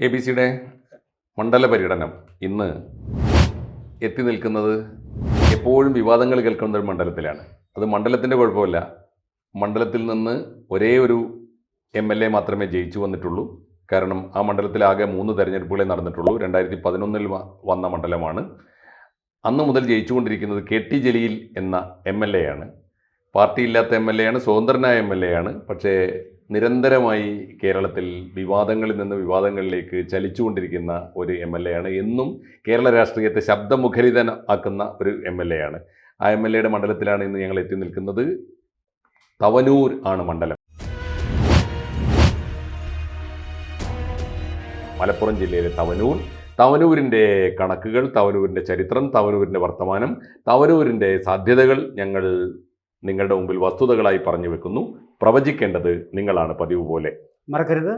A B സിയുടെ മണ്ഡല പര്യടനം ഇന്ന് എത്തി നിൽക്കുന്നത് എപ്പോഴും വിവാദങ്ങൾ കേൾക്കുന്ന ഒരു മണ്ഡലത്തിലാണ്. അത് മണ്ഡലത്തിന്റെ കുഴപ്പമില്ല. മണ്ഡലത്തിൽ നിന്ന് ഒരേ ഒരു എം എൽ എ മാത്രമേ ജയിച്ചു വന്നിട്ടുള്ളൂ. കാരണം ആ മണ്ഡലത്തിലാകെ മൂന്ന് തെരഞ്ഞെടുപ്പുകളെ നടന്നിട്ടുള്ളൂ. രണ്ടായിരത്തി പതിനൊന്നിൽ വന്ന മണ്ഡലമാണ്. അന്ന് മുതൽ ജയിച്ചുകൊണ്ടിരിക്കുന്നത് കെ ടി ജലീൽ എന്ന എം എൽ എ ആണ്. പാർട്ടിയില്ലാത്ത എം എൽ എ ആണ് സ്വതന്ത്രനായ എം എൽ എ ആണ്. പക്ഷേ നിരന്തരമായി കേരളത്തിൽ വിവാദങ്ങളിൽ നിന്ന് വിവാദങ്ങളിലേക്ക് ചലിച്ചുകൊണ്ടിരിക്കുന്ന ഒരു എം എൽ എ ആണ്. എന്നും കേരള രാഷ്ട്രീയത്തെ ശബ്ദമുഖരിതനാക്കുന്ന ഒരു എം എൽ എ ആണ്. ആ എം എൽ എയുടെ മണ്ഡലത്തിലാണ് ഇന്ന് ഞങ്ങൾ എത്തി നിൽക്കുന്നത്. തവനൂർ ആണ് മണ്ഡലം. മലപ്പുറം ജില്ലയിലെ തവനൂർ. തവനൂരിന്റെ കണക്കുകൾ തവനൂരിന്റെ ചരിത്രം തവനൂരിന്റെ വർത്തമാനം തവനൂരിന്റെ സാധ്യതകൾ ഞങ്ങൾ നിങ്ങളുടെ മുമ്പിൽ വസ്തുതകളായി പറഞ്ഞു വെക്കുന്നു. പ്രവചിക്കേണ്ടത് നിങ്ങളാണ് പതിവ് പോലെ. മറക്കരുത്.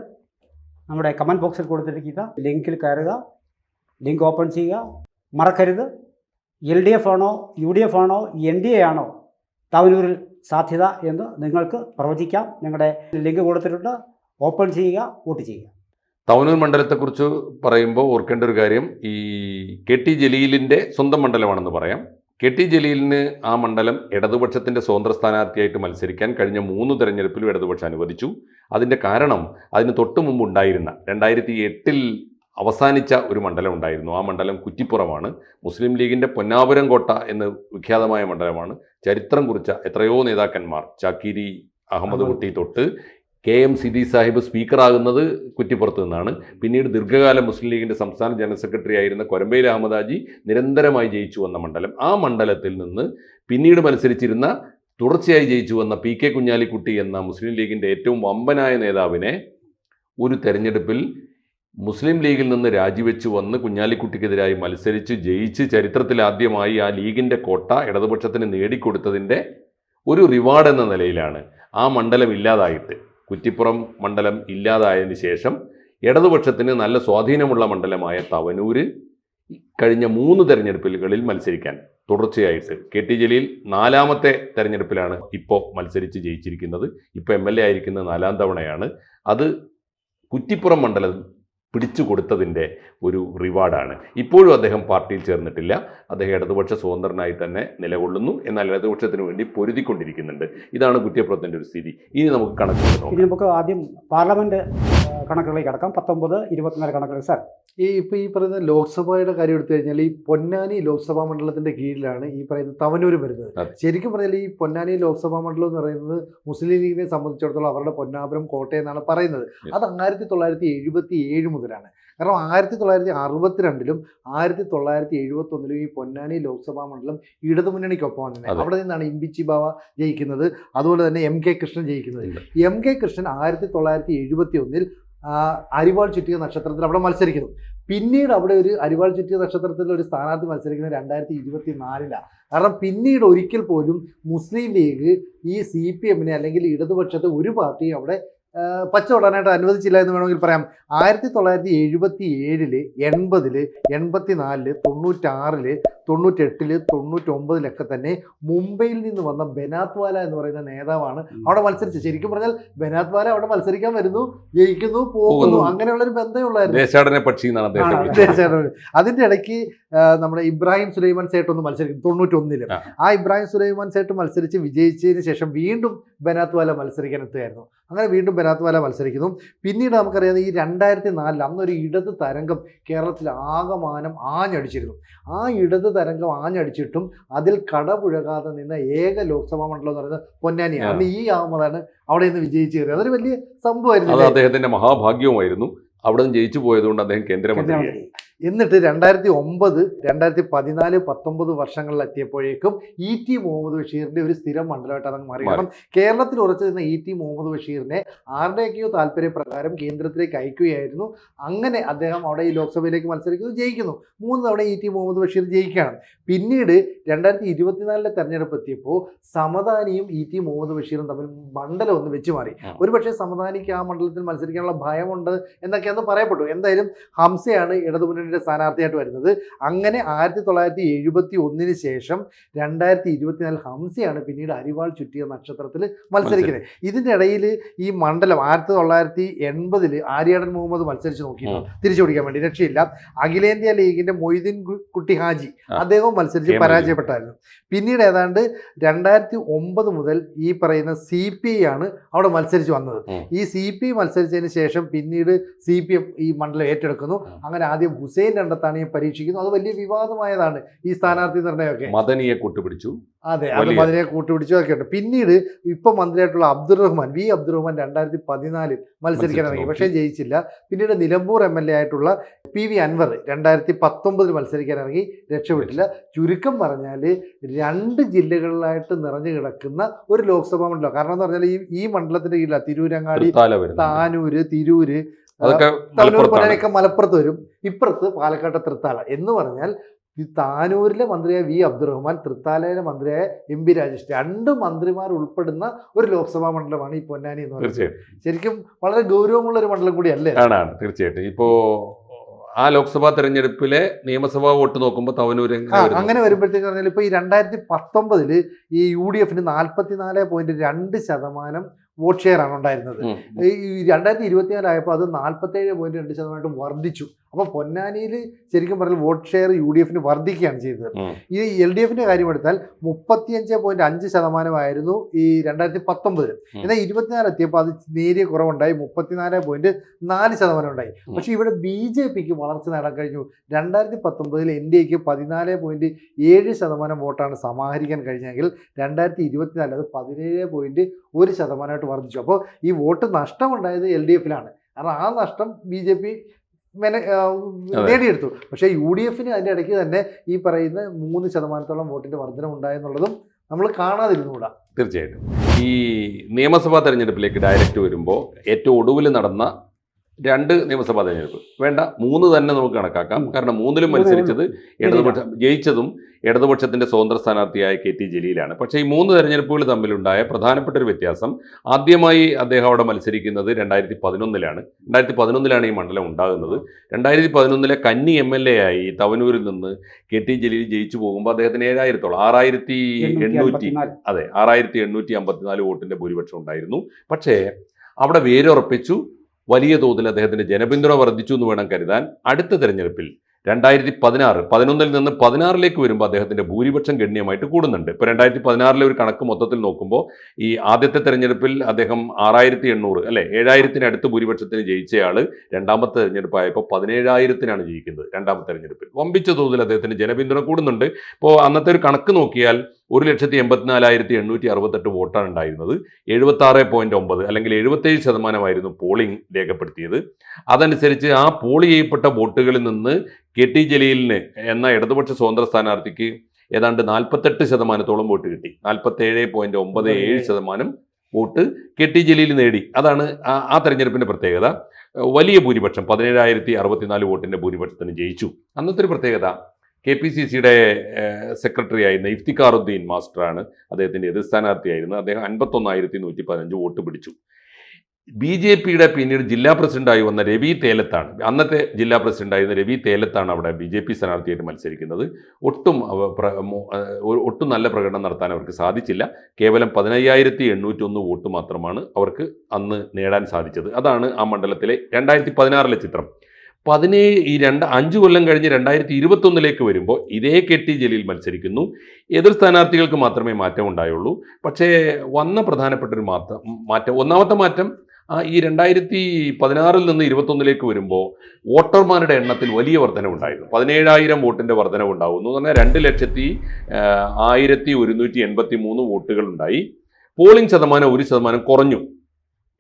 നമ്മുടെ കമന്റ് ബോക്സിൽ കൊടുത്തിരിക്കുക ലിങ്കിൽ കയറുക. ലിങ്ക് ഓപ്പൺ ചെയ്യുക. മറക്കരുത്. എൽ ഡി എഫ് ആണോ യു ഡി എഫ് ആണോ എൻ ഡി എ ആണോ താവനൂരിൽ സാധ്യത എന്ന് നിങ്ങൾക്ക് പ്രവചിക്കാം. ഞങ്ങളുടെ ലിങ്ക് കൊടുത്തിട്ടുണ്ട്. ഓപ്പൺ ചെയ്യുക വോട്ട് ചെയ്യുക. തവനൂർ മണ്ഡലത്തെക്കുറിച്ച് പറയുമ്പോൾ ഓർക്കേണ്ട ഒരു കാര്യം ഈ കെ ടി ജലീലിന്റെ സ്വന്തം മണ്ഡലമാണെന്ന് പറയാം. കെ ടി ജലീലിന് ആ മണ്ഡലം ഇടതുപക്ഷത്തിന്റെ സ്വതന്ത്ര സ്ഥാനാർത്ഥിയായിട്ട് മത്സരിക്കാൻ കഴിഞ്ഞ മൂന്ന് തെരഞ്ഞെടുപ്പിലും ഇടതുപക്ഷം അനുവദിച്ചു. അതിന്റെ കാരണം അതിന് തൊട്ട് മുമ്പ് ഉണ്ടായിരുന്ന രണ്ടായിരത്തി എട്ടിൽ അവസാനിച്ച ഒരു മണ്ഡലം ഉണ്ടായിരുന്നു. ആ മണ്ഡലം കുറ്റിപ്പുറമാണ്. മുസ്ലിം ലീഗിന്റെ പൊന്നാപുരം കോട്ട എന്ന് വിഖ്യാതമായ മണ്ഡലമാണ്. ചരിത്രം കുറിച്ച എത്രയോ നേതാക്കന്മാർ ചാക്കിരി അഹമ്മദ് കുട്ടി തൊട്ട് കെ എം സിദി സാഹിബ് സ്പീക്കറാകുന്നത് കുറ്റിപ്പുറത്ത് നിന്നാണ്. പിന്നീട് ദീർഘകാലം മുസ്ലിം ലീഗിന്റെ സംസ്ഥാന ജനറൽ സെക്രട്ടറി ആയിരുന്ന കൊരമ്പയിൽ അഹമ്മദാജി നിരന്തരമായി ജയിച്ചു വന്ന മണ്ഡലം. ആ മണ്ഡലത്തിൽ നിന്ന് പിന്നീട് മത്സരിച്ചിരുന്ന തുടർച്ചയായി ജയിച്ചു വന്ന പി കെ കുഞ്ഞാലിക്കുട്ടി എന്ന മുസ്ലിം ലീഗിന്റെ ഏറ്റവും വമ്പനായ നേതാവിനെ ഒരു തെരഞ്ഞെടുപ്പിൽ മുസ്ലിം ലീഗിൽ നിന്ന് രാജിവെച്ച് വന്ന് കുഞ്ഞാലിക്കുട്ടിക്കെതിരായി മത്സരിച്ച് ജയിച്ച് ചരിത്രത്തിൽ ആദ്യമായി ആ ലീഗിന്റെ കോട്ട ഇടതുപക്ഷത്തിന് നേടിക്കൊടുത്തതിന്റെ ഒരു റിവാർഡ് എന്ന നിലയിലാണ്. ആ മണ്ഡലം ഇല്ലാതായിട്ട് കുറ്റിപ്പുറം മണ്ഡലം ഇല്ലാതായതിനു ശേഷം ഇടതുപക്ഷത്തിന് നല്ല സ്വാധീനമുള്ള മണ്ഡലമായ തവനൂര് കഴിഞ്ഞ മൂന്ന് തെരഞ്ഞെടുപ്പുകളിൽ മത്സരിക്കാൻ തുടർച്ചയായിട്ട് കെ ടി ജലീൽ നാലാമത്തെ തെരഞ്ഞെടുപ്പിലാണ് ഇപ്പോൾ മത്സരിച്ച് ജയിച്ചിരിക്കുന്നത്. ഇപ്പോൾ എം എൽ എ ആയിരിക്കുന്ന നാലാം തവണയാണ്. അത് കുറ്റിപ്പുറം മണ്ഡലം പിടിച്ചു കൊടുത്തതിന്റെ ഒരു റിവാർഡാണ് ഇപ്പോഴും അദ്ദേഹം പാർട്ടിയിൽ ചേർന്നിട്ടില്ല. അദ്ദേഹം ഇടതുപക്ഷ സ്വതന്ത്രനായി തന്നെ നിലകൊള്ളുന്നു. എന്നാൽ ഇടതുപക്ഷത്തിന് വേണ്ടി പൊരുതിക്കൊണ്ടിരിക്കുന്നുണ്ട്. ഇതാണ് കുറ്റപ്പുറത്തിന്റെ ഒരു സ്ഥിതി. ഇനി നമുക്ക് കണക്ക് നമുക്ക് ആദ്യം പാർലമെന്റ് കണക്കുകളിലേക്ക് കടക്കാം. പത്തൊമ്പത് ഇരുപത്തിനാല് കണക്കുകൾ. സാർ. ഈ ഇപ്പോൾ ഈ പറയുന്ന ലോക്സഭയുടെ കാര്യം എടുത്തു കഴിഞ്ഞാൽ ഈ പൊന്നാനി ലോക്സഭാ മണ്ഡലത്തിന്റെ കീഴിലാണ് ഈ പറയുന്ന തവനൂർ വരുന്നത്. ശരിക്കും പറഞ്ഞാൽ ഈ പൊന്നാനി ലോക്സഭാ മണ്ഡലം എന്ന് പറയുന്നത് മുസ്ലിം ലീഗിനെ സംബന്ധിച്ചിടത്തോളം അവരുടെ പൊന്നാപുരം കോട്ടയം എന്നാണ് പറയുന്നത് അത് ആയിരത്തി തൊള്ളായിരത്തി എഴുപത്തി ഏഴ് മുതലാണ്. കാരണം ആയിരത്തി തൊള്ളായിരത്തി അറുപത്തിരണ്ടിലും ആയിരത്തി തൊള്ളായിരത്തി എഴുപത്തി ഒന്നിലും ഈ പൊന്നാനി ലോക്സഭാ മണ്ഡലം ഇടതുമുന്നണിക്കൊപ്പം അതെ. അവിടെ നിന്നാണ് ഇമ്പിച്ചി ബാവ ജയിക്കുന്നത്. അതുപോലെ തന്നെ എം കെ കൃഷ്ണൻ ജയിക്കുന്നത്. എം കെ കൃഷ്ണൻ ആയിരത്തി തൊള്ളായിരത്തി എഴുപത്തി ഒന്നിൽ അരിവാൾ ചുറ്റിയ നക്ഷത്രത്തിൽ അവിടെ മത്സരിക്കുന്നു. പിന്നീട് അവിടെ ഒരു അരിവാൾ ചുറ്റിയ നക്ഷത്രത്തിൽ ഒരു സ്ഥാനാർത്ഥി മത്സരിക്കുന്നത് രണ്ടായിരത്തി ഇരുപത്തി നാലിലാണ് കാരണം പിന്നീട് ഒരിക്കൽ പോലും മുസ്ലിം ലീഗ് ഈ സി പി എമ്മിനെ അല്ലെങ്കിൽ ഇടതുപക്ഷത്തെ ഒരു പാർട്ടിയും അവിടെ പച്ചവിടാനായിട്ട് അനുവദിച്ചില്ല എന്ന് വേണമെങ്കിൽ പറയാം. ആയിരത്തി തൊള്ളായിരത്തി എഴുപത്തി ഏഴിൽ എൺപതിൽ എൺപത്തി നാലിൽ തൊണ്ണൂറ്റാറിൽ തൊണ്ണൂറ്റെട്ടിൽ തൊണ്ണൂറ്റൊമ്പതിലൊക്കെ തന്നെ മുംബൈയിൽ നിന്ന് വന്ന ബെനാത്വാല എന്ന് പറയുന്ന നേതാവാണ് അവിടെ മത്സരിച്ചത്. ശരിക്കും പറഞ്ഞാൽ ബെനാത്വാല അവിടെ മത്സരിക്കാൻ വരുന്നു ജയിക്കുന്നു പോകുന്നു. അങ്ങനെയുള്ള ഒരു ബന്ധമുള്ളായിരുന്നു. അതിന്റെ ഇടയ്ക്ക് നമ്മുടെ ഇബ്രാഹിം സുലൈമാൻ സേട്ട് ഒന്ന് മത്സരിക്കും തൊണ്ണൂറ്റൊന്നിൽ. ആ. ആ ഇബ്രാഹിം സുലൈമാൻ സേട്ട് മത്സരിച്ച് വിജയിച്ചതിന് ശേഷം വീണ്ടും ബെനാത്വാല മത്സരിക്കാൻ എത്തുകയായിരുന്നു. അങ്ങനെ വീണ്ടും ബനാത്ത് വാല മത്സരിക്കുന്നു. പിന്നീട് നമുക്കറിയാം ഈ രണ്ടായിരത്തി നാലിൽ അന്നൊരു ഇടത് തരംഗം കേരളത്തിൽ ആകമാനം ആഞ്ഞടിച്ചിരുന്നു. ആ ഇടത് തരംഗം ആഞ്ഞടിച്ചിട്ടും അതിൽ കടപുഴകാതെ നിന്ന ഏക ലോക്സഭാ മണ്ഡലം എന്ന് പറയുന്നത് പൊന്നാനിയാണ് അന്ന് ഈ ആകുമ്പോഴാണ് അവിടെ നിന്ന് വിജയിച്ചു കയറിയത്. അതൊരു വലിയ സംഭവമായിരുന്നു അദ്ദേഹത്തിന്റെ മഹാഭാഗ്യവുമായിരുന്നു. അവിടെ നിന്ന് ജയിച്ചു പോയതുകൊണ്ട് അദ്ദേഹം കേന്ദ്രമന്ത്രി. എന്നിട്ട് രണ്ടായിരത്തി ഒമ്പത് രണ്ടായിരത്തി പതിനാല് പത്തൊമ്പത് വർഷങ്ങളിൽ എത്തിയപ്പോഴേക്കും ഇ ടി മുഹമ്മദ് ബഷീറിന്റെ ഒരു സ്ഥിരം മണ്ഡലമായിട്ട് അതങ്ങ് മാറി. കാരണം കേരളത്തിൽ ഉറച്ചു നിന്ന ഇ ടി മുഹമ്മദ് ബഷീറിനെ ആരുടെയൊക്കെയോ താല്പര്യപ്രകാരം കേന്ദ്രത്തിലേക്ക് അയക്കുകയായിരുന്നു. അങ്ങനെ അദ്ദേഹം അവിടെ ഈ ലോക്സഭയിലേക്ക് മത്സരിക്കുന്നു ജയിക്കുന്നു. മൂന്ന് തവണ ഇ ടി മുഹമ്മദ് ബഷീർ ജയിക്കുകയാണ്. പിന്നീട് രണ്ടായിരത്തി ഇരുപത്തിനാലിലെ തെരഞ്ഞെടുപ്പ് എത്തിയപ്പോൾ സമദാനിയും ഇ ടി മുഹമ്മദ് ബഷീറും തമ്മിൽ മണ്ഡലം ഒന്ന് വെച്ച് മാറി. ഒരുപക്ഷെ സമദാനിക്ക് ആ മണ്ഡലത്തിൽ മത്സരിക്കാനുള്ള ഭയമുണ്ട് എന്നൊക്കെ അന്ന് പറയപ്പെട്ടു. എന്തായാലും ഹംസയാണ് ഇടതുമുന്നണി പിന്നീട് സ്ഥാനാർത്ഥിയായിട്ട് വരുന്നത്. അങ്ങനെ ആയിരത്തി തൊള്ളായിരത്തി എഴുപത്തി ഒന്നിന് ശേഷം രണ്ടായിരത്തി ഇരുപത്തിനാല് ഹംസയാണ് പിന്നീട് അരിവാൾ ചുറ്റിയ നക്ഷത്രത്തിൽ മത്സരിക്കുന്നത്. ഇതിന്റെ ഇടയിൽ ഈ മണ്ഡലം ആയിരത്തി തൊള്ളായിരത്തി എൺപതിൽ ആര്യാടൻ മുഹമ്മദ് മത്സരിച്ച് നോക്കിയിരുന്നു. തിരിച്ചു പിടിക്കാൻ വേണ്ടി രക്ഷയില്ല. അഖിലേന്ത്യാ ലീഗിന്റെ മൊയ്തീൻ കുട്ടി ഹാജി. അദ്ദേഹവും മത്സരിച്ച് പരാജയപ്പെട്ടായിരുന്നു. പിന്നീട് ഏതാണ്ട് രണ്ടായിരത്തി ഒമ്പത് മുതൽ ഈ പറയുന്ന സി പി ഐ ആണ് അവിടെ മത്സരിച്ച് വന്നത്. ഈ സി പി ഐ മത്സരിച്ചതിന് ശേഷം പിന്നീട് സി പി എം ഈ മണ്ഡലം ഏറ്റെടുക്കുന്നു. അങ്ങനെ ആദ്യം ഹുസൈൻ രണ്ടത്താണിയെ പരീക്ഷിക്കുന്നു. അത് വലിയ വിവാദമായതാണ് ഈ സ്ഥാനാർത്ഥി നിർണയമൊക്കെ മദനിയെ കൂട്ടുപിടിച്ചു. അതെ അത് മദനിയെ കൂട്ടുപിടിച്ചു ഒക്കെ ഉണ്ട്. പിന്നീട് ഇപ്പം മന്ത്രിയായിട്ടുള്ള അബ്ദുൾ റഹ്മാൻ വി അബ്ദുൾ റഹ്മാൻ രണ്ടായിരത്തി പതിനാലിൽ മത്സരിക്കാൻ ഇറങ്ങി പക്ഷേ ജയിച്ചില്ല. പിന്നീട് നിലമ്പൂർ എം എൽ എ ആയിട്ടുള്ള പി വി അൻവർ രണ്ടായിരത്തി പത്തൊമ്പതിൽ മത്സരിക്കാൻ ഇറങ്ങി രക്ഷപ്പെട്ടില്ല. ചുരുക്കം പറഞ്ഞാൽ രണ്ട് ജില്ലകളിലായിട്ട് നിറഞ്ഞു കിടക്കുന്ന ഒരു ലോക്സഭാ മണ്ഡലം. കാരണം എന്ന് പറഞ്ഞാൽ ഈ ഈ മണ്ഡലത്തിന്റെ കീഴിലാണ് തിരൂരങ്ങാടി താനൂര് തിരൂര് അതൊക്കെ തവനൂർ മലപ്പുറത്ത് വരും. ഇപ്പുറത്ത് പാലക്കാട്ടെ തൃത്താല എന്ന് പറഞ്ഞാൽ ഈ താനൂരിലെ മന്ത്രിയായ വി അബ്ദുറഹ്മാൻ തൃത്താലയിലെ മന്ത്രിയായ എം പി രാജേഷ് രണ്ട് മന്ത്രിമാർ ഉൾപ്പെടുന്ന ഒരു ലോക്സഭാ മണ്ഡലമാണ് ഈ പൊന്നാനി എന്ന് പറയുന്നത്. ശരിക്കും വളരെ ഗൗരവമുള്ള ഒരു മണ്ഡലം കൂടിയല്ലേ ആണ് ആണ്. തീർച്ചയായിട്ടും. ഇപ്പോ ആ ലോക്സഭാ തെരഞ്ഞെടുപ്പിലെ നിയമസഭാ വോട്ട് നോക്കുമ്പോൾ വരുന്നു? അങ്ങനെ വരുമ്പോഴത്തേക്ക് പറഞ്ഞാൽ ഇപ്പൊ ഈ രണ്ടായിരത്തി പത്തൊമ്പതിൽ ഈ യു ഡി എഫിന് നാൽപ്പത്തിനാല് പോയിന്റ് രണ്ട് ശതമാനം വോട്ട് ഷെയർ ആണ് ഉണ്ടായിരുന്നത് ഈ രണ്ടായിരത്തി ഇരുപത്തിനാലായപ്പോൾ അത് നാൽപ്പത്തേഴ് പോയിന്റ് രണ്ട് ശതമാനമായിട്ട് വർദ്ധിച്ചു. അപ്പോൾ പൊന്നാനിയിൽ ശരിക്കും പറഞ്ഞാൽ വോട്ട് ഷെയർ യു ഡി എഫിന് വർദ്ധിക്കുകയാണ് ചെയ്തത്. ഈ എൽ ഡി എഫിന്റെ കാര്യം എടുത്താൽ മുപ്പത്തിയഞ്ച് പോയിന്റ് അഞ്ച് ശതമാനമായിരുന്നു ഈ രണ്ടായിരത്തി പത്തൊമ്പതിൽ. എന്നാൽ ഇരുപത്തിനാല് എത്തിയപ്പോൾ അത് നേരിയ കുറവുണ്ടായി. മുപ്പത്തിനാല് പോയിന്റ് നാല് ശതമാനം ഉണ്ടായി പക്ഷെ പക്ഷേ ഇവിടെ ബി ജെ പിക്ക് വളർച്ച നേടാൻ കഴിഞ്ഞു. രണ്ടായിരത്തി പത്തൊമ്പതിൽ എൻ ഡി എക്ക് പതിനാല് പോയിന്റ് ഏഴ് ശതമാനം വോട്ടാണ് സമാഹരിക്കാൻ കഴിഞ്ഞെങ്കിൽ രണ്ടായിരത്തി ഇരുപത്തിനാല് അത് പതിനേഴ് പോയിന്റ് ഒരു ശതമാനമായിട്ട് വർദ്ധിച്ചു. അപ്പോൾ ഈ വോട്ട് നഷ്ടമുണ്ടായത് എൽ ഡി എഫിലാണ്. കാരണം ആ നഷ്ടം ബി ജെ പി മെന. നേടിയെടുത്തു. പക്ഷേ യു ഡി എഫിന് അതിന്റെ ഇടയ്ക്ക് തന്നെ ഈ പറയുന്ന മൂന്ന് ശതമാനത്തോളം വോട്ടിന്റെ വർധന ഉണ്ടായെന്നുള്ളതും നമ്മൾ കാണാതിരുന്നുകൂടാ. തീർച്ചയായിട്ടും. ഈ നിയമസഭാ തെരഞ്ഞെടുപ്പിലേക്ക് ഡയറക്റ്റ് വരുമ്പോൾ ഏറ്റവും ഒടുവിൽ നടന്ന രണ്ട് നിയമസഭാ തെരഞ്ഞെടുപ്പ്. വേണ്ട മൂന്ന് തന്നെ നമുക്ക് കണക്കാക്കാം. കാരണം മൂന്നിലും മൂന്നേ മത്സരിച്ചത് ഇടതുപക്ഷം ജയിച്ചതും ഇടതുപക്ഷത്തിന്റെ സ്വതന്ത്ര സ്ഥാനാർത്ഥിയായ കെ ടി ജലീലാണ്. പക്ഷേ ഈ മൂന്ന് തെരഞ്ഞെടുപ്പുകൾ തമ്മിലുണ്ടായ പ്രധാനപ്പെട്ട ഒരു വ്യത്യാസം ആദ്യമായി അദ്ദേഹം അവിടെ മത്സരിക്കുന്നത് രണ്ടായിരത്തി പതിനൊന്നിലാണ് രണ്ടായിരത്തി പതിനൊന്നിലാണ് ഈ മണ്ഡലം ഉണ്ടാകുന്നത്. രണ്ടായിരത്തി പതിനൊന്നിലെ കന്നി എം എൽ എ ആയി തവനൂരിൽ നിന്ന് കെ ടി ജലീൽ ജയിച്ചു പോകുമ്പോൾ അദ്ദേഹത്തിന് ഏഴായിരത്തോളം ആറായിരത്തി എണ്ണൂറ്റി അതെ ആറായിരത്തി എണ്ണൂറ്റി അമ്പത്തിനാല് വോട്ടിന്റെ ഭൂരിപക്ഷം ഉണ്ടായിരുന്നു. പക്ഷേ അവിടെ വേരുറപ്പിച്ചു. വലിയ തോതിൽ അദ്ദേഹത്തിന്റെ ജനപിന്തുണ വർദ്ധിച്ചു എന്ന് വേണം കരുതാൻ അടുത്ത തെരഞ്ഞെടുപ്പിൽ രണ്ടായിരത്തി പതിനാറ് പതിനൊന്നിൽ നിന്ന് പതിനാറിലേക്ക് വരുമ്പോൾ അദ്ദേഹത്തിന്റെ ഭൂരിപക്ഷം ഗണ്യമായിട്ട് കൂടുന്നുണ്ട്. ഇപ്പോൾ രണ്ടായിരത്തി പതിനാറിലെ ഒരു കണക്ക് മൊത്തത്തിൽ നോക്കുമ്പോൾ ഈ ആദ്യത്തെ തെരഞ്ഞെടുപ്പിൽ അദ്ദേഹം ആറായിരത്തി എണ്ണൂറ് അല്ലെ ഏഴായിരത്തിന് അടുത്ത് ഭൂരിപക്ഷത്തിന് ജയിച്ചയാൾ രണ്ടാമത്തെ തെരഞ്ഞെടുപ്പായപ്പോൾ പതിനേഴായിരത്തിനാണ് ജയിക്കുന്നത് രണ്ടാമത്തെ തെരഞ്ഞെടുപ്പിൽ. വമ്പിച്ച തോതിൽ അദ്ദേഹത്തിന്റെ ജനപിന്തുണ കൂടുന്നുണ്ട്. ഇപ്പോൾ അന്നത്തെ ഒരു കണക്ക് നോക്കിയാൽ ഒരു ലക്ഷത്തി എൺപത്തിനാലായിരത്തി എണ്ണൂറ്റി അറുപത്തെട്ട് വോട്ടാണ് ഉണ്ടായിരുന്നത്. എഴുപത്തി ആറ് പോയിന്റ് ഒമ്പത് അല്ലെങ്കിൽ എഴുപത്തേഴ് ശതമാനമായിരുന്നു പോളിംഗ് രേഖപ്പെടുത്തിയത്. അതനുസരിച്ച് ആ പോൾ ചെയ്യപ്പെട്ട വോട്ടുകളിൽ നിന്ന് കെ ടി ജലീലിന് എന്ന ഇടതുപക്ഷ സ്വതന്ത്ര സ്ഥാനാർത്ഥിക്ക് ഏതാണ്ട് നാൽപ്പത്തെട്ട് ശതമാനത്തോളം വോട്ട് കിട്ടി. നാൽപ്പത്തേഴ് പോയിന്റ് ഒമ്പത് ഏഴ് ശതമാനം വോട്ട് കെ ടി ജലീൽ നേടി. അതാണ് ആ- ആ തെരഞ്ഞെടുപ്പിന്റെ പ്രത്യേകത. വലിയ ഭൂരിപക്ഷം പതിനേഴായിരത്തി അറുപത്തിനാല് വോട്ടിന്റെ ഭൂരിപക്ഷത്തിന് ജയിച്ചു. അന്നത്തെ ഒരു പ്രത്യേകത കെ പി സി സിയുടെ സെക്രട്ടറി ആയിരുന്ന ഇഫ്തിഖാറുദ്ദീൻ മാസ്റ്ററാണ് അദ്ദേഹത്തിന്റെ എതിർ സ്ഥാനാർത്ഥിയായിരുന്നു അദ്ദേഹം അൻപത്തൊന്നായിരത്തി നൂറ്റി പതിനഞ്ച് വോട്ട് പിടിച്ചു. ബി ജെ പിയുടെ പിന്നീട് ജില്ലാ പ്രസിഡന്റായി വന്ന രവി തേലത്താണ്. അന്നത്തെ ജില്ലാ പ്രസിഡന്റായിരുന്ന രവി തേലത്താണ് അവിടെ ബി ജെ പി സ്ഥാനാർത്ഥിയായിട്ട് മത്സരിക്കുന്നത്. ഒട്ടും ഒട്ടും നല്ല പ്രകടനം നടത്താൻ അവർക്ക് സാധിച്ചില്ല. കേവലം പതിനയ്യായിരത്തി എണ്ണൂറ്റി ഒന്ന് വോട്ട് മാത്രമാണ് അവർക്ക് അന്ന് നേടാൻ സാധിച്ചത്. അതാണ് ആ മണ്ഡലത്തിലെ രണ്ടായിരത്തി പതിനാറിലെ ചിത്രം. പതിനേഴ് ഈ രണ്ട് അഞ്ച് കൊല്ലം കഴിഞ്ഞ് രണ്ടായിരത്തി ഇരുപത്തൊന്നിലേക്ക് വരുമ്പോൾ ഇതേ കെ ടി ജലീൽ മത്സരിക്കുന്നു. എതിർ സ്ഥാനാർത്ഥികൾക്ക് മാത്രമേ മാറ്റം ഉണ്ടായുള്ളൂ. പക്ഷേ വന്ന പ്രധാനപ്പെട്ട ഒരു മാറ്റം മാറ്റം ഒന്നാമത്തെ മാറ്റം ഈ രണ്ടായിരത്തി പതിനാറിൽ നിന്ന് ഇരുപത്തൊന്നിലേക്ക് വരുമ്പോൾ വോട്ടർമാരുടെ എണ്ണത്തിൽ വലിയ വർധനവുണ്ടായിരുന്നു. പതിനേഴായിരം വോട്ടിന്റെ വർധനവ് ഉണ്ടാകുന്നു എന്ന് പറഞ്ഞാൽ രണ്ട് ലക്ഷത്തി ആയിരത്തി ഒരുന്നൂറ്റി എൺപത്തി മൂന്ന് വോട്ടുകളുണ്ടായി. പോളിംഗ് ശതമാനം ഒരു ശതമാനം കുറഞ്ഞു.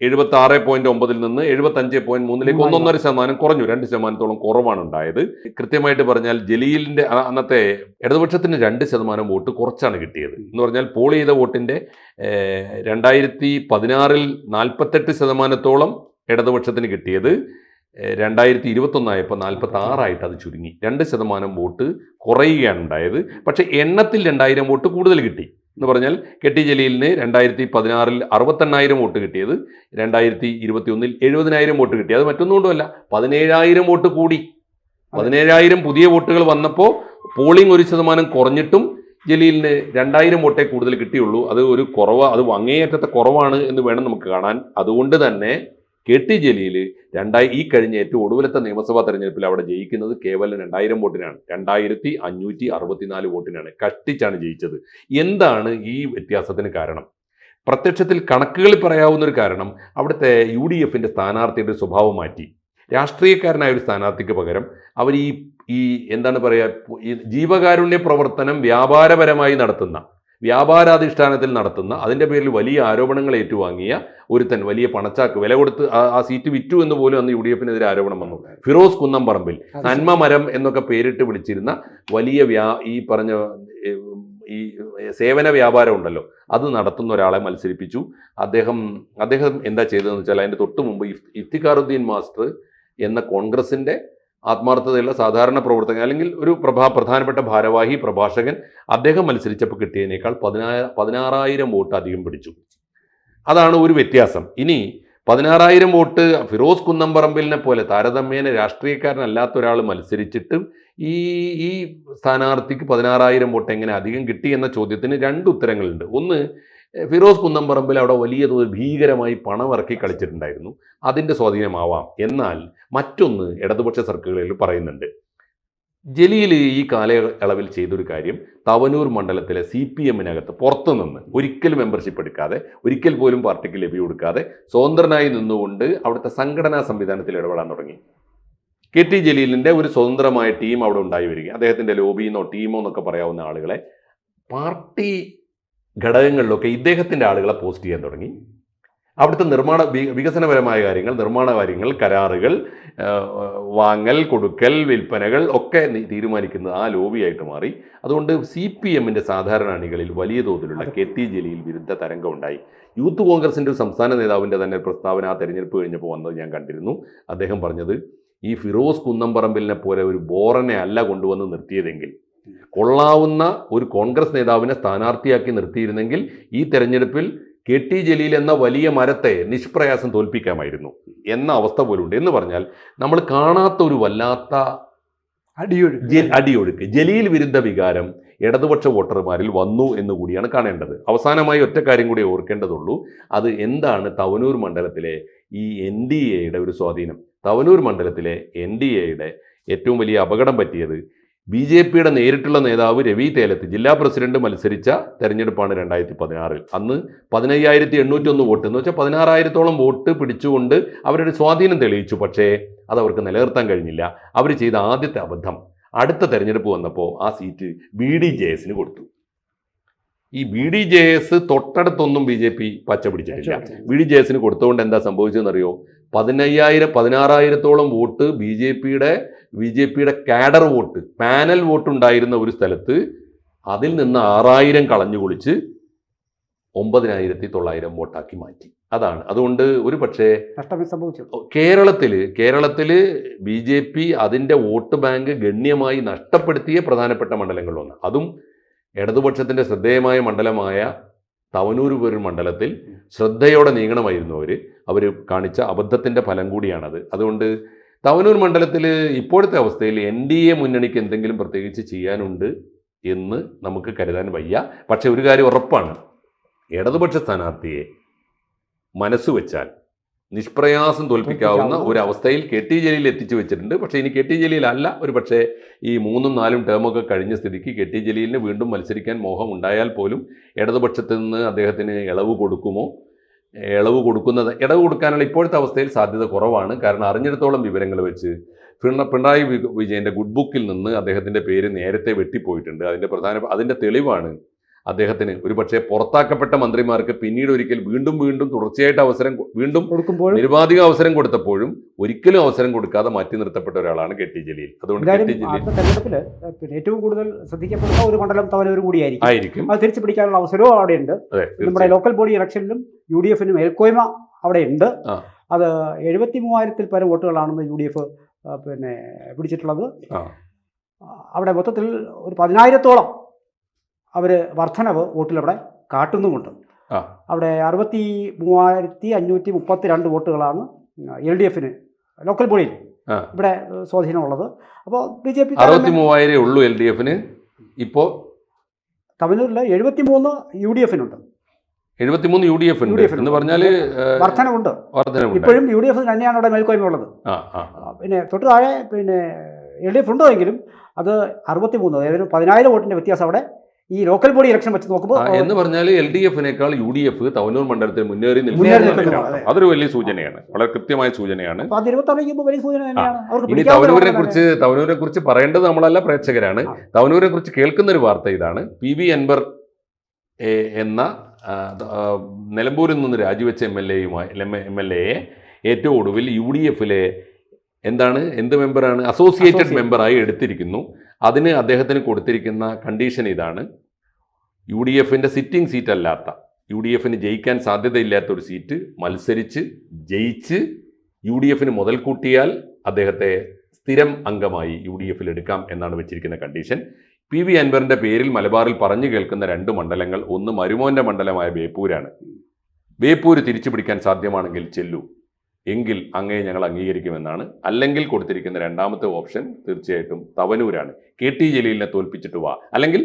എഴുപത്തി ആറ് പോയിന്റ് ഒമ്പതിൽ നിന്ന് എഴുപത്തഞ്ച് പോയിന്റ് മൂന്നിലേക്ക് ഒന്നൊന്നര ശതമാനം കുറഞ്ഞു. രണ്ട് ശതമാനത്തോളം കുറവാണ് ഉണ്ടായത്. കൃത്യമായിട്ട് പറഞ്ഞാൽ ജലീലിന്റെ അന്നത്തെ ഇടതുപക്ഷത്തിന് രണ്ട് ശതമാനം വോട്ട് കുറച്ചാണ് കിട്ടിയത്. എന്ന് പറഞ്ഞാൽ പോൾ ചെയ്ത വോട്ടിന്റെ രണ്ടായിരത്തി പതിനാറിൽ നാൽപ്പത്തെട്ട് ശതമാനത്തോളം ഇടതുപക്ഷത്തിന് കിട്ടിയത്. രണ്ടായിരത്തി ഇരുപത്തൊന്നായപ്പോൾ നാൽപ്പത്തി ആറായിട്ട് അത് ചുരുങ്ങി. രണ്ട് ശതമാനം വോട്ട് കുറയുകയാണ് ഉണ്ടായത്. പക്ഷേ എണ്ണത്തിൽ രണ്ടായിരം വോട്ട് കൂടുതൽ കിട്ടി. എന്ന് പറഞ്ഞാൽ കെ ടി ജലീലിന് രണ്ടായിരത്തി പതിനാറിൽ അറുപത്തെണ്ണായിരം വോട്ട് കിട്ടിയത് രണ്ടായിരത്തി ഇരുപത്തി ഒന്നിൽ എഴുപതിനായിരം വോട്ട് കിട്ടി. അത് മറ്റൊന്നുകൊണ്ടുമല്ല പതിനേഴായിരം വോട്ട് കൂടി. പതിനേഴായിരം പുതിയ വോട്ടുകൾ വന്നപ്പോൾ പോളിംഗ് ഒരു ശതമാനം കുറഞ്ഞിട്ടും ജലീലിന് രണ്ടായിരം വോട്ടേ കൂടുതൽ കിട്ടിയുള്ളൂ. അത് ഒരു കുറവ് അത് അങ്ങേയറ്റത്തെ കുറവാണ് എന്ന് വേണം നമുക്ക് കാണാൻ. അതുകൊണ്ട് തന്നെ കെ ടി ജലീൽ രണ്ടായി ഈ കഴിഞ്ഞ ഏറ്റവും ഒടുവിലത്തെ നിയമസഭാ തെരഞ്ഞെടുപ്പിൽ അവിടെ ജയിക്കുന്നത് കേവലം രണ്ടായിരം വോട്ടിനാണ്. രണ്ടായിരത്തി അഞ്ഞൂറ്റി അറുപത്തിനാല് വോട്ടിനാണ് കഷ്ടിച്ചാണ് ജയിച്ചത്. എന്താണ് ഈ വ്യത്യാസത്തിന് കാരണം? പ്രത്യക്ഷത്തിൽ കണക്കുകളിൽ പറയാവുന്ന ഒരു കാരണം അവിടുത്തെ യു ഡി എഫിന്റെ സ്ഥാനാർത്ഥിയുടെ സ്വഭാവം മാറ്റി. രാഷ്ട്രീയക്കാരനായ ഒരു സ്ഥാനാർത്ഥിക്ക് പകരം അവർ ഈ ഈ എന്താണ് പറയുക ജീവകാരുണ്യ പ്രവർത്തനം വ്യാപാരപരമായി നടത്തുന്ന വ്യാപാരാധിഷ്ഠാനത്തിൽ നടത്തുന്ന അതിന്റെ പേരിൽ വലിയ ആരോപണങ്ങൾ ഏറ്റുവാങ്ങിയ ഒരുത്തൻ വലിയ പണച്ചാക്ക് വില കൊടുത്ത് ആ- സീറ്റ് വിറ്റു എന്ന് പോലും അന്ന് യു ഡി എഫിനെതിരെ ആരോപണം വന്നു. ഫിറോസ് കുന്നംപറമ്പിൽ നന്മ മരം എന്നൊക്കെ പേരിട്ട് വിളിച്ചിരുന്ന വലിയ വ്യാ ഈ പറഞ്ഞ ഈ സേവന വ്യാപാരം ഉണ്ടല്ലോ അത് നടത്തുന്ന ഒരാളെ മത്സരിപ്പിച്ചു. അദ്ദേഹം അദ്ദേഹം എന്താ ചെയ്തതെന്ന് വെച്ചാൽ അതിന്റെ തൊട്ട് മുമ്പ് ഇഫ്- ഇഫ്തിഖാറുദ്ദീൻ മാസ്റ്റർ എന്ന കോൺഗ്രസിന്റെ ആത്മാർത്ഥതയുള്ള സാധാരണ പ്രവർത്തകൻ അല്ലെങ്കിൽ ഒരു പ്രഭാ പ്രധാനപ്പെട്ട ഭാരവാഹി പ്രഭാഷകൻ അദ്ദേഹം മത്സരിച്ചപ്പോൾ കിട്ടിയതിനേക്കാൾ പതിനാ പതിനാറായിരം വോട്ട് അധികം പിടിച്ചു. അതാണ് ഒരു വ്യത്യാസം. ഇനി പതിനാറായിരം വോട്ട് ഫിറോസ് കുന്നംപറമ്പിലിനെ പോലെ താരതമ്യേന രാഷ്ട്രീയക്കാരനല്ലാത്ത ഒരാൾ മത്സരിച്ചിട്ട് ഈ ഈ സ്ഥാനാർത്ഥിക്ക് പതിനാറായിരം വോട്ട് എങ്ങനെ അധികം കിട്ടി എന്ന ചോദ്യത്തിന് രണ്ട് ഉത്തരങ്ങളുണ്ട്. ഒന്ന് ഫിറോസ് കുന്നംപറമ്പിൽ അവിടെ വലിയ തോതിൽ ഭീകരമായി പണം ഇറക്കി കളിച്ചിട്ടുണ്ടായിരുന്നു. അതിന്റെ സ്വാധീനമാവാം. എന്നാൽ മറ്റൊന്ന് ഇടതുപക്ഷ സർക്കിളുകളിൽ പറയുന്നുണ്ട്. ജലീൽ ഈ കാലയളവിൽ ചെയ്തൊരു കാര്യം തവനൂർ മണ്ഡലത്തിലെ സി പി എമ്മിനകത്ത് പുറത്തുനിന്ന് ഒരിക്കൽ മെമ്പർഷിപ്പ് എടുക്കാതെ ഒരിക്കൽ പോലും പാർട്ടിക്ക് ലഭ്യ കൊടുക്കാതെ സ്വതന്ത്രനായി നിന്നുകൊണ്ട് അവിടുത്തെ സംഘടനാ സംവിധാനത്തിൽ ഇടപെടാൻ തുടങ്ങി. കെ ടി ജലീലിന്റെ ഒരു സ്വതന്ത്രമായ ടീം അവിടെ ഉണ്ടായി വരിക അദ്ദേഹത്തിന്റെ ലോബിന്നോ ടീമോ എന്നൊക്കെ പറയാവുന്ന ആളുകളെ പാർട്ടി ഘടകങ്ങളിലൊക്കെ ഇദ്ദേഹത്തിന്റെ ആളുകളെ പോസ്റ്റ് ചെയ്യാൻ തുടങ്ങി. അവിടുത്തെ നിർമ്മാണ വികസനപരമായ കാര്യങ്ങൾ നിർമ്മാണ കാര്യങ്ങൾ കരാറുകൾ വാങ്ങൽ കൊടുക്കൽ വിൽപ്പനകൾ ഒക്കെ തീരുമാനിക്കുന്നത് ആ ലോബിയായിട്ട് മാറി. അതുകൊണ്ട് സി പി എമ്മിന്റെ സാധാരണ അണികളിൽ വലിയ തോതിലുള്ള കെ ടി ജലീൽ വിരുദ്ധ തരംഗം ഉണ്ടായി യൂത്ത് കോൺഗ്രസിന്റെ ഒരു സംസ്ഥാന നേതാവിന്റെ തന്നെ പ്രസ്താവന ആ തെരഞ്ഞെടുപ്പ് കഴിഞ്ഞപ്പോൾ വന്നത് ഞാൻ കണ്ടിരുന്നു. അദ്ദേഹം പറഞ്ഞത് ഈ ഫിറോസ് കുന്നംപറമ്പിലിനെ പോലെ ഒരു ബോറനെ അല്ല കൊണ്ടുവന്ന് നിർത്തിയതെങ്കിൽ കൊള്ളാവുന്ന ഒരു കോൺഗ്രസ് നേതാവിനെ സ്ഥാനാർത്ഥിയാക്കി നിർത്തിയിരുന്നെങ്കിൽ ഈ തെരഞ്ഞെടുപ്പിൽ കെ ടി ജലീൽ എന്ന വലിയ മരത്തെ നിഷ്പ്രയാസം തോൽപ്പിക്കാമായിരുന്നു എന്ന അവസ്ഥ പോലുണ്ട്. എന്ന് പറഞ്ഞാൽ നമ്മൾ കാണാത്ത ഒരു വല്ലാത്ത അടിയൊഴുക്ക്. അടിയൊഴുക്ക്. ജലീൽ വിരുദ്ധ വികാരം ഇടതുപക്ഷ വോട്ടർമാരിൽ വന്നു എന്ന് കൂടിയാണ് കാണേണ്ടത്. അവസാനമായി ഒറ്റ കാര്യം കൂടി ഓർക്കേണ്ടതുള്ളൂ. അത് എന്താണ് തവനൂർ മണ്ഡലത്തിലെ ഈ എൻ ഡി എയുടെ ഒരു സ്വാധീനം? തവനൂർ മണ്ഡലത്തിലെ എൻ ഡി എയുടെ ഏറ്റവും വലിയ അപകടം പറ്റിയത് ബി ജെ പിയുടെ നേരിട്ടുള്ള നേതാവ് രവി തേലത്ത് ജില്ലാ പ്രസിഡന്റ് മത്സരിച്ച തെരഞ്ഞെടുപ്പാണ് രണ്ടായിരത്തി പതിനാറിൽ അന്ന് പതിനയ്യായിരത്തി എണ്ണൂറ്റൊന്ന് വോട്ട്. എന്ന് വെച്ചാൽ പതിനാറായിരത്തോളം വോട്ട് പിടിച്ചുകൊണ്ട് അവരുടെ സ്വാധീനം തെളിയിച്ചു. പക്ഷേ അത് അവർക്ക് നിലനിർത്താൻ കഴിഞ്ഞില്ല. അവർ ചെയ്ത ആദ്യത്തെ അബദ്ധം. അടുത്ത തെരഞ്ഞെടുപ്പ് വന്നപ്പോൾ ആ സീറ്റ് ബി ഡി ജെ എസിന് കൊടുത്തു. ഈ ബി ഡി ജെ എസ് തൊട്ടടുത്തൊന്നും ബി ജെ പി പച്ച പിടിച്ചിട്ടില്ല ബി ഡി ജെ എസിന് കൊടുത്തുകൊണ്ട് എന്താ സംഭവിച്ചതെന്നറിയോ? പതിനയ്യായിരം പതിനാറായിരത്തോളം വോട്ട് ബി ജെ പിയുടെ ബി ജെ പിയുടെ കാഡർ വോട്ട് പാനൽ വോട്ട് ഉണ്ടായിരുന്ന ഒരു സ്ഥലത്ത് അതിൽ നിന്ന് ആറായിരം കളഞ്ഞു കുളിച്ച് ഒമ്പതിനായിരത്തി തൊള്ളായിരം വോട്ടാക്കി മാറ്റി. അതാണ്. അതുകൊണ്ട് ഒരു പക്ഷേ കേരളത്തിൽ കേരളത്തിൽ ബി ജെ പി അതിന്റെ വോട്ട് ബാങ്ക് ഗണ്യമായി നഷ്ടപ്പെടുത്തിയ പ്രധാനപ്പെട്ട മണ്ഡലങ്ങളിലൊന്ന്. അതും ഇടതുപക്ഷത്തിന്റെ ശ്രദ്ധേയമായ മണ്ഡലമായ തവനൂർ പേരൂർ മണ്ഡലത്തിൽ ശ്രദ്ധയോടെ നീങ്ങണമായിരുന്നു അവർ അവർ കാണിച്ച അബദ്ധത്തിന്റെ ഫലം കൂടിയാണത്. അതുകൊണ്ട് തവനൂർ മണ്ഡലത്തിൽ ഇപ്പോഴത്തെ അവസ്ഥയിൽ എൻ ഡി എ മുന്നണിക്ക് എന്തെങ്കിലും പ്രത്യേകിച്ച് ചെയ്യാനുണ്ട് എന്ന് നമുക്ക് കരുതാൻ വയ്യ. പക്ഷേ ഒരു കാര്യം ഉറപ്പാണ്. ഇടതുപക്ഷ സ്ഥാനാർത്ഥിയെ മനസ്സ് വെച്ചാൽ നിഷ്പ്രയാസം തോൽപ്പിക്കാവുന്ന ഒരു അവസ്ഥയിൽ കെ ടി ജലീൽ എത്തിച്ചു വെച്ചിട്ടുണ്ട്. പക്ഷേ ഇനി കെ ടി ജലീലല്ല. ഒരു പക്ഷേ ഈ മൂന്നും നാലും ടേമൊക്കെ കഴിഞ്ഞ സ്ഥിതിക്ക് കെ ടി ജലീലിന് വീണ്ടും മത്സരിക്കാൻ മോഹം ഉണ്ടായാൽ പോലും ഇടതുപക്ഷത്തു നിന്ന് അദ്ദേഹത്തിന് ഇളവ് കൊടുക്കുമോ? ഇളവ് കൊടുക്കുന്നത് ഇളവ് കൊടുക്കാനുള്ള ഇപ്പോഴത്തെ അവസ്ഥയിൽ സാധ്യത കുറവാണ്. കാരണം അറിഞ്ഞിടത്തോളം വിവരങ്ങൾ വെച്ച് പിണ പിണറായി വിജയന്റെ ഗുഡ് ബുക്കിൽ നിന്ന് അദ്ദേഹത്തിന്റെ പേര് നേരത്തെ വെട്ടിപ്പോയിട്ടുണ്ട്. അതിന്റെ പ്രധാന അതിന്റെ തെളിവാണ് അദ്ദേഹത്തിന്. ഒരുപക്ഷെ പുറത്താക്കപ്പെട്ട മന്ത്രിമാർക്ക് പിന്നീട് ഒരിക്കൽ വീണ്ടും വീണ്ടും തുടർച്ചയായിട്ട് അവസരം വീണ്ടും കൊടുക്കുമ്പോൾ നിരുപാധിക അവസരം കൊടുത്തപ്പോഴും ഒരിക്കലും അവസരം കൊടുക്കാതെ മാറ്റി നിർത്തപ്പെട്ട ഒരാളാണ് കെ ടി ജലീൽ. അതുകൊണ്ട് കെ ടി ജലീൽ തെരഞ്ഞെടുപ്പിൽ പിന്നെ ഏറ്റവും കൂടുതൽ ശ്രദ്ധിക്കപ്പെടുന്ന ഒരു മണ്ഡലം തവനൂരും കൂടിയായിരിക്കും. ആയിരിക്കും. അത് തിരിച്ചു പിടിക്കാനുള്ള അവസരവും അവിടെയുണ്ട്. നമ്മുടെ ലോക്കൽ ബോഡി ഇലക്ഷനിലും യു ഡി എഫിനും മേൽക്കോയ്മ അവിടെ ഉണ്ട് അത് എഴുപത്തി മൂവായിരത്തിൽ പരം വോട്ടുകളാണെന്ന് യു ഡി എഫ് പിന്നെ പിടിച്ചിട്ടുള്ളത്. അവിടെ മൊത്തത്തിൽ ഒരു പതിനായിരത്തോളം അവർ വർധനവ് വോട്ടിലവിടെ കാട്ടുന്നുമുണ്ട്. അവിടെ അറുപത്തി മൂവായിരത്തി അഞ്ഞൂറ്റി മുപ്പത്തി രണ്ട് വോട്ടുകളാണ് എൽ ഡി എഫിന് ലോക്കൽ ബോഡിയിൽ. ഇവിടെ സ്വാധീനമുള്ളത്. അപ്പോൾ ബി ജെ പി അറുപത്തി മൂവായിരം ഉള്ളൂ എൽ ഡി എഫിന്. ഇപ്പോൾ തമിഴ്നാട്ടിൽ എഴുപത്തി മൂന്ന് യു ഡി എഫിനുണ്ട്. എഴുപത്തിമൂന്ന് യു ഡി എഫ് ഉണ്ട്. എന്ന് പറഞ്ഞാൽ വർധനമുണ്ട് ഇപ്പോഴും യു ഡി എഫ് തന്നെയാണ് അവിടെ മേൽക്കോയ്മ ഉള്ളത് പിന്നെ തൊട്ട് താഴെ പിന്നെ എൽ ഡി എഫ് ഉണ്ടോ എങ്കിലും അത് അറുപത്തി മൂന്ന് അതായത് പതിനായിരം വോട്ടിന്റെ വ്യത്യാസം അവിടെ ഈ ലോക്കൽ ബോഡി ഇലക്ഷൻ വെച്ച് നോക്കുമ്പോൾ എന്ന് പറഞ്ഞാൽ എൽ ഡി എഫിനേക്കാൾ യു ഡി എഫ് തവനൂർ മണ്ഡലത്തിൽ മുന്നേറി നിൽക്കുന്നു അതൊരു വലിയ സൂചനയാണ്. വളരെ കൃത്യമായ സൂചനയാണ്. ഇനി തവനൂരിനെ കുറിച്ച് തവനൂരിനെ കുറിച്ച് പറയേണ്ടത് നമ്മളല്ല പ്രേക്ഷകരാണ്. തവനൂരിനെ കുറിച്ച് കേൾക്കുന്ന ഒരു വാർത്ത ഇതാണ്. പി വി അൻവർ എന്ന നിലമ്പൂരിൽ നിന്ന് രാജിവെച്ച എം എൽ എയുമായി എം എൽ എയെ ഏറ്റവും ഒടുവിൽ യു ഡി എഫിലെ എന്താണ് എന്ത് മെമ്പറാണ് അസോസിയേറ്റഡ്. മെമ്പറായി എടുത്തിരിക്കുന്നു. അതിന് അദ്ദേഹത്തിന് കൊടുത്തിരിക്കുന്ന കണ്ടീഷൻ ഇതാണ്. യു ഡി എഫിന്റെ സിറ്റിംഗ് സീറ്റ് അല്ലാത്ത യു ഡി എഫിന് ജയിക്കാൻ സാധ്യതയില്ലാത്ത ഒരു സീറ്റ് മത്സരിച്ച് ജയിച്ച് യു ഡി എഫിന് മുതൽ കൂട്ടിയാൽ അദ്ദേഹത്തെ സ്ഥിരം അംഗമായി യു ഡി എഫിൽ എടുക്കാം എന്നാണ് വെച്ചിരിക്കുന്ന കണ്ടീഷൻ പി വി അൻവറിന്റെ പേരിൽ മലബാറിൽ പറഞ്ഞു കേൾക്കുന്ന രണ്ട് മണ്ഡലങ്ങൾ ഒന്ന് മരുമോന്റെ മണ്ഡലമായ ബേപ്പൂരാണ്. ബേപ്പൂര് തിരിച്ചു പിടിക്കാൻ സാധ്യമാണെങ്കിൽ ചെല്ലൂ. എങ്കിൽ അങ്ങേ ഞങ്ങൾ അംഗീകരിക്കുമെന്നാണ്. അല്ലെങ്കിൽ കൊടുത്തിരിക്കുന്ന രണ്ടാമത്തെ ഓപ്ഷൻ തീർച്ചയായിട്ടും തവനൂരാണ്. കെ ടി ജലീലിനെ തോൽപ്പിച്ചിട്ട് വാ. അല്ലെങ്കിൽ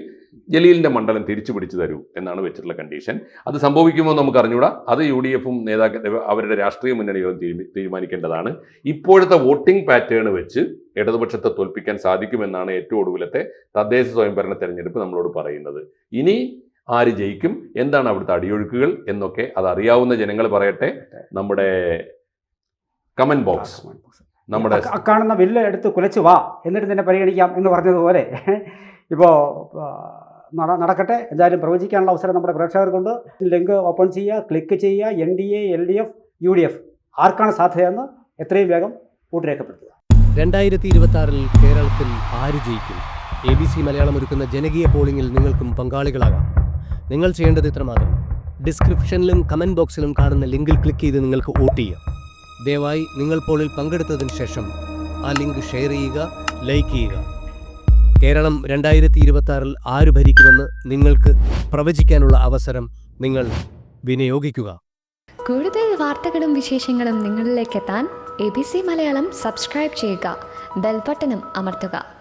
ജലീലിന്റെ മണ്ഡലം തിരിച്ചു പിടിച്ചു തരൂ എന്നാണ് വെച്ചിട്ടുള്ള കണ്ടീഷൻ അത് സംഭവിക്കുമോ നമുക്ക് അറിഞ്ഞൂടാ. അത് യു ഡി എഫും നേതാക്കൾ അവരുടെ രാഷ്ട്രീയ മുന്നണികളും തീരുമാനിക്കേണ്ടതാണ്. ഇപ്പോഴത്തെ വോട്ടിംഗ് പാറ്റേൺ വെച്ച് ഇടതുപക്ഷത്തെ തോൽപ്പിക്കാൻ സാധിക്കുമെന്നാണ് ഏറ്റവും ഒടുവിലത്തെ തദ്ദേശ സ്വയംഭരണ തെരഞ്ഞെടുപ്പ് നമ്മളോട് പറയുന്നത്. ഇനി ആര് ജയിക്കും? എന്താണ് അവിടുത്തെ അടിയൊഴുക്കുകൾ എന്നൊക്കെ അത് അറിയാവുന്ന ജനങ്ങൾ പറയട്ടെ. നമ്മുടെ കമന്റ് ബോക്സ് നമ്മുടെ കാണുന്ന വില്ല് എടുത്ത് കുലച്ച് വാ എന്നിട്ട് തന്നെ പരിഗണിക്കാം എന്ന് പറഞ്ഞതുപോലെ. ഇപ്പോൾ നടക്കട്ടെ. എന്തായാലും പ്രവചിക്കാനുള്ള അവസരം നമ്മുടെ പ്രേക്ഷകർക്കുണ്ട്. ലിങ്ക് ഓപ്പൺ ചെയ്യുക ക്ലിക്ക് ചെയ്യുക N D A L D F U D F ആർക്കാണ് സാധ്യതയെന്ന് എത്രയും വേഗം വോട്ട് രേഖപ്പെടുത്തുക രണ്ടായിരത്തി ഇരുപത്തി ആറിൽ കേരളത്തിൽ ആര് ജയിക്കും? എ ബി സി മലയാളം ഒരുക്കുന്ന ജനകീയ പോളിംഗിൽ നിങ്ങൾക്കും പങ്കാളികളാകാം. നിങ്ങൾ ചെയ്യേണ്ടത് ഇത്രമാത്രം. ഡിസ്ക്രിപ്ഷനിലും കമന്റ് ബോക്സിലും കാണുന്ന ലിങ്കിൽ ക്ലിക്ക് ചെയ്ത് നിങ്ങൾക്ക് വോട്ട് ചെയ്യാം. ദയവായി നിങ്ങൾ പോളിൽ പങ്കെടുത്തതിന് ശേഷം ആ ലിങ്ക് ഷെയർ ചെയ്യുക ലൈക്ക് ചെയ്യുക. കേരളം രണ്ടായിരത്തി ഇരുപത്തി ആറിൽ ആര് ഭരിക്കുമെന്ന് നിങ്ങൾക്ക് പ്രവചിക്കാനുള്ള അവസരം നിങ്ങൾ വിനിയോഗിക്കുക. കൂടുതൽ വാർത്തകളും വിശേഷങ്ങളും നിങ്ങളിലേക്ക് എത്താൻ A B C Malayalam subscribe ചെയ്യുക ബെൽബട്ടനും അമർത്തുക.